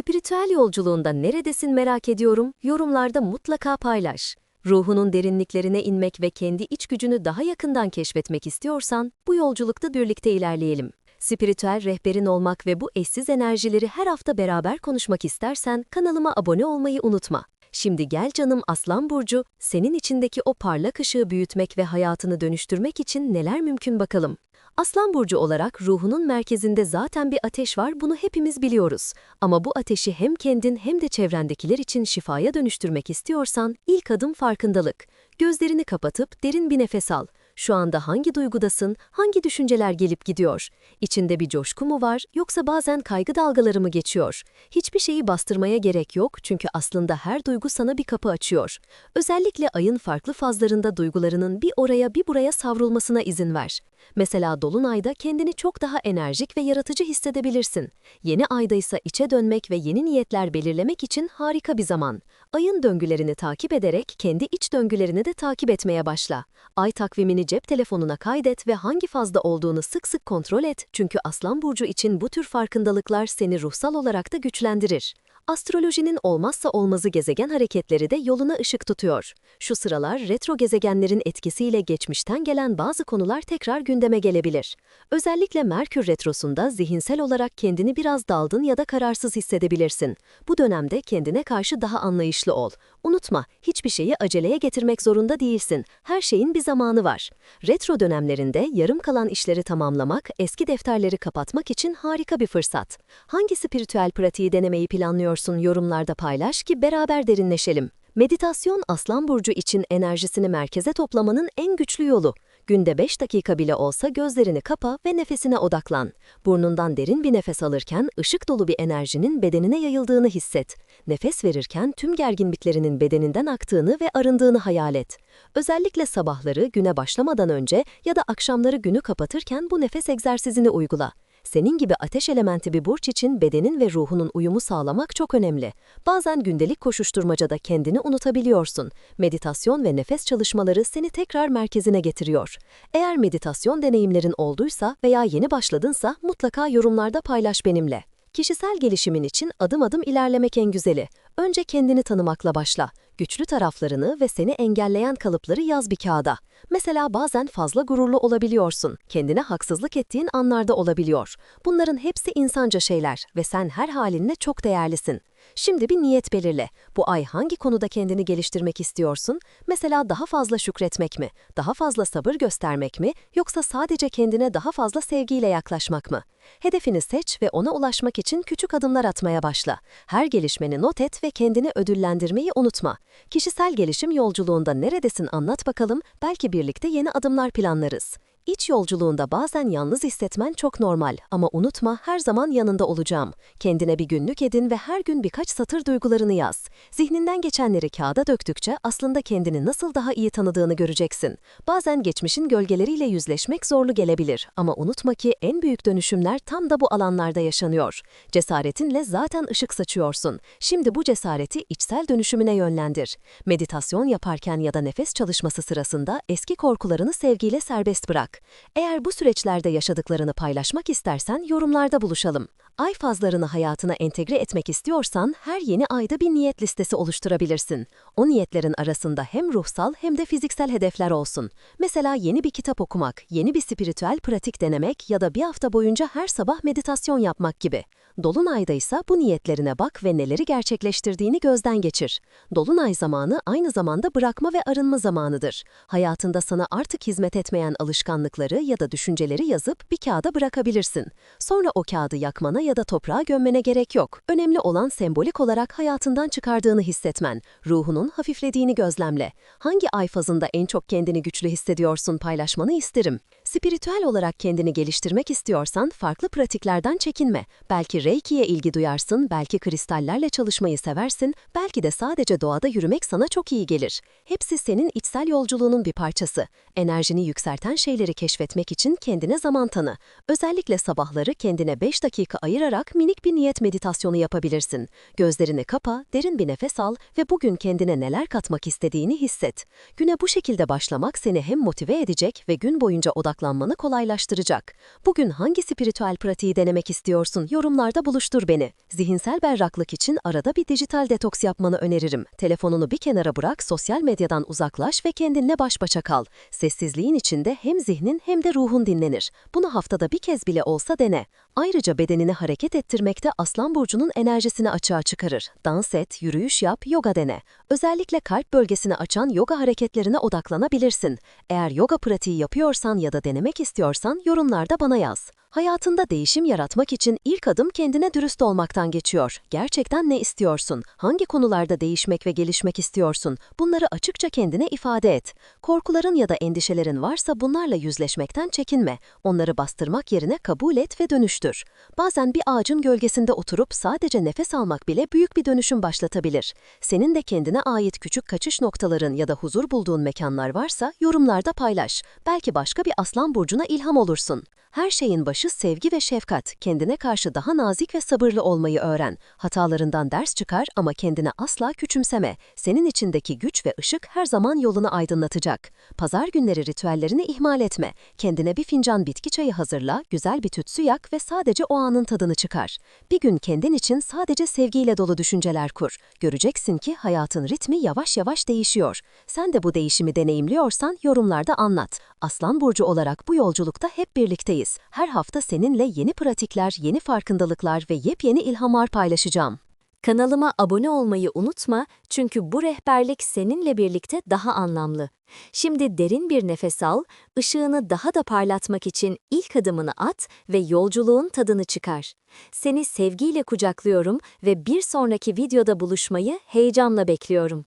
Spiritüel yolculuğunda neredesin merak ediyorum, yorumlarda mutlaka paylaş. Ruhunun derinliklerine inmek ve kendi iç gücünü daha yakından keşfetmek istiyorsan, bu yolculukta birlikte ilerleyelim. Spiritüel rehberin olmak ve bu eşsiz enerjileri her hafta beraber konuşmak istersen kanalıma abone olmayı unutma. Şimdi gel canım Aslan Burcu, senin içindeki o parlak ışığı büyütmek ve hayatını dönüştürmek için neler mümkün bakalım. Aslan Burcu olarak ruhunun merkezinde zaten bir ateş var, bunu hepimiz biliyoruz. Ama bu ateşi hem kendin hem de çevrendekiler için şifaya dönüştürmek istiyorsan ilk adım farkındalık. Gözlerini kapatıp derin bir nefes al. Şu anda hangi duygudasın, hangi düşünceler gelip gidiyor? İçinde bir coşku mu var yoksa bazen kaygı dalgaları mı geçiyor? Hiçbir şeyi bastırmaya gerek yok çünkü aslında her duygu sana bir kapı açıyor. Özellikle ayın farklı fazlarında duygularının bir oraya bir buraya savrulmasına izin ver. Mesela dolunayda kendini çok daha enerjik ve yaratıcı hissedebilirsin. Yeni ayda ise içe dönmek ve yeni niyetler belirlemek için harika bir zaman. Ayın döngülerini takip ederek kendi iç döngülerini de takip etmeye başla. Ay takvimini cep telefonuna kaydet ve hangi fazda olduğunu sık sık kontrol et çünkü Aslan Burcu için bu tür farkındalıklar seni ruhsal olarak da güçlendirir. Astrolojinin olmazsa olmazı gezegen hareketleri de yoluna ışık tutuyor. Şu sıralar retro gezegenlerin etkisiyle geçmişten gelen bazı konular tekrar gündeme gelebilir. Özellikle Merkür retrosunda zihinsel olarak kendini biraz daldın ya da kararsız hissedebilirsin. Bu dönemde kendine karşı daha anlayışlı ol. Unutma, hiçbir şeyi aceleye getirmek zorunda değilsin. Her şeyin bir zamanı var. Retro dönemlerinde yarım kalan işleri tamamlamak, eski defterleri kapatmak için harika bir fırsat. Hangi spiritüel pratiği denemeyi planlıyorsun yorumlarda paylaş ki beraber derinleşelim. Meditasyon Aslan Burcu için enerjisini merkeze toplamanın en güçlü yolu. Günde 5 dakika bile olsa gözlerini kapa ve nefesine odaklan. Burnundan derin bir nefes alırken ışık dolu bir enerjinin bedenine yayıldığını hisset. Nefes verirken tüm gergin bitlerinin bedeninden aktığını ve arındığını hayal et. Özellikle sabahları güne başlamadan önce ya da akşamları günü kapatırken bu nefes egzersizini uygula. Senin gibi ateş elementi bir burç için bedenin ve ruhunun uyumu sağlamak çok önemli. Bazen gündelik koşuşturmacada kendini unutabiliyorsun. Meditasyon ve nefes çalışmaları seni tekrar merkezine getiriyor. Eğer meditasyon deneyimlerin olduysa veya yeni başladınsa mutlaka yorumlarda paylaş benimle. Kişisel gelişimin için adım adım ilerlemek en güzeli. Önce kendini tanımakla başla. Güçlü taraflarını ve seni engelleyen kalıpları yaz bir kağıda. Mesela bazen fazla gururlu olabiliyorsun. Kendine haksızlık ettiğin anlarda olabiliyor. Bunların hepsi insanca şeyler ve sen her halinle çok değerlisin. Şimdi bir niyet belirle. Bu ay hangi konuda kendini geliştirmek istiyorsun? Mesela daha fazla şükretmek mi? Daha fazla sabır göstermek mi? Yoksa sadece kendine daha fazla sevgiyle yaklaşmak mı? Hedefini seç ve ona ulaşmak için küçük adımlar atmaya başla. Her gelişmeni not et ve kendini ödüllendirmeyi unutma. Kişisel gelişim yolculuğunda neredesin anlat bakalım, belki birlikte yeni adımlar planlarız. İç yolculuğunda bazen yalnız hissetmen çok normal ama unutma her zaman yanında olacağım. Kendine bir günlük edin ve her gün birkaç satır duygularını yaz. Zihninden geçenleri kağıda döktükçe aslında kendini nasıl daha iyi tanıdığını göreceksin. Bazen geçmişin gölgeleriyle yüzleşmek zorlu gelebilir ama unutma ki en büyük dönüşümler tam da bu alanlarda yaşanıyor. Cesaretinle zaten ışık saçıyorsun. Şimdi bu cesareti içsel dönüşümüne yönlendir. Meditasyon yaparken ya da nefes çalışması sırasında eski korkularını sevgiyle serbest bırak. Eğer bu süreçlerde yaşadıklarını paylaşmak istersen yorumlarda buluşalım. Ay fazlarını hayatına entegre etmek istiyorsan her yeni ayda bir niyet listesi oluşturabilirsin. O niyetlerin arasında hem ruhsal hem de fiziksel hedefler olsun. Mesela yeni bir kitap okumak, yeni bir spiritüel pratik denemek ya da bir hafta boyunca her sabah meditasyon yapmak gibi. Dolunayda ise bu niyetlerine bak ve neleri gerçekleştirdiğini gözden geçir. Dolunay zamanı aynı zamanda bırakma ve arınma zamanıdır. Hayatında sana artık hizmet etmeyen alışkanlıkları ya da düşünceleri yazıp bir kağıda bırakabilirsin. Sonra o kağıdı yakmana ya da toprağa gömmene gerek yok. Önemli olan sembolik olarak hayatından çıkardığını hissetmen, ruhunun hafiflediğini gözlemle. Hangi ay fazında en çok kendini güçlü hissediyorsun paylaşmanı isterim. Spiritüel olarak kendini geliştirmek istiyorsan farklı pratiklerden çekinme. Belki Reiki'ye ilgi duyarsın, belki kristallerle çalışmayı seversin, belki de sadece doğada yürümek sana çok iyi gelir. Hepsi senin içsel yolculuğunun bir parçası. Enerjini yükselten şeyleri keşfetmek için kendine zaman tanı. Özellikle sabahları kendine 5 dakika ayır ayırarak minik bir niyet meditasyonu yapabilirsin. Gözlerini kapa, derin bir nefes al ve bugün kendine neler katmak istediğini hisset. Güne bu şekilde başlamak seni hem motive edecek ve gün boyunca odaklanmanı kolaylaştıracak. Bugün hangi spiritüel pratiği denemek istiyorsun? Yorumlarda buluştur beni. Zihinsel berraklık için arada bir dijital detoks yapmanı öneririm. Telefonunu bir kenara bırak, sosyal medyadan uzaklaş ve kendinle baş başa kal. Sessizliğin içinde hem zihnin hem de ruhun dinlenir. Bunu haftada bir kez bile olsa dene. Ayrıca bedenini hareket ettirmekte Aslan Burcu'nun enerjisini açığa çıkarır. Dans et, yürüyüş yap, yoga dene. Özellikle kalp bölgesini açan yoga hareketlerine odaklanabilirsin. Eğer yoga pratiği yapıyorsan ya da denemek istiyorsan yorumlarda bana yaz. Hayatında değişim yaratmak için ilk adım kendine dürüst olmaktan geçiyor. Gerçekten ne istiyorsun? Hangi konularda değişmek ve gelişmek istiyorsun? Bunları açıkça kendine ifade et. Korkuların ya da endişelerin varsa bunlarla yüzleşmekten çekinme. Onları bastırmak yerine kabul et ve dönüştür. Bazen bir ağacın gölgesinde oturup sadece nefes almak bile büyük bir dönüşüm başlatabilir. Senin de kendine ait küçük kaçış noktaların ya da huzur bulduğun mekanlar varsa yorumlarda paylaş. Belki başka bir aslan burcuna ilham olursun. Her şeyin başı sevgi ve şefkat. Kendine karşı daha nazik ve sabırlı olmayı öğren. Hatalarından ders çıkar ama kendine asla küçümseme. Senin içindeki güç ve ışık her zaman yolunu aydınlatacak. Pazar günleri ritüellerini ihmal etme. Kendine bir fincan bitki çayı hazırla, güzel bir tütsü yak ve sadece o anın tadını çıkar. Bir gün kendin için sadece sevgiyle dolu düşünceler kur. Göreceksin ki hayatın ritmi yavaş yavaş değişiyor. Sen de bu değişimi deneyimliyorsan yorumlarda anlat. Aslan Burcu olarak bu yolculukta hep birlikteyiz. Her hafta seninle yeni pratikler, yeni farkındalıklar ve yepyeni ilhamlar paylaşacağım. Kanalıma abone olmayı unutma çünkü bu rehberlik seninle birlikte daha anlamlı. Şimdi derin bir nefes al, ışığını daha da parlatmak için ilk adımını at ve yolculuğun tadını çıkar. Seni sevgiyle kucaklıyorum ve bir sonraki videoda buluşmayı heyecanla bekliyorum.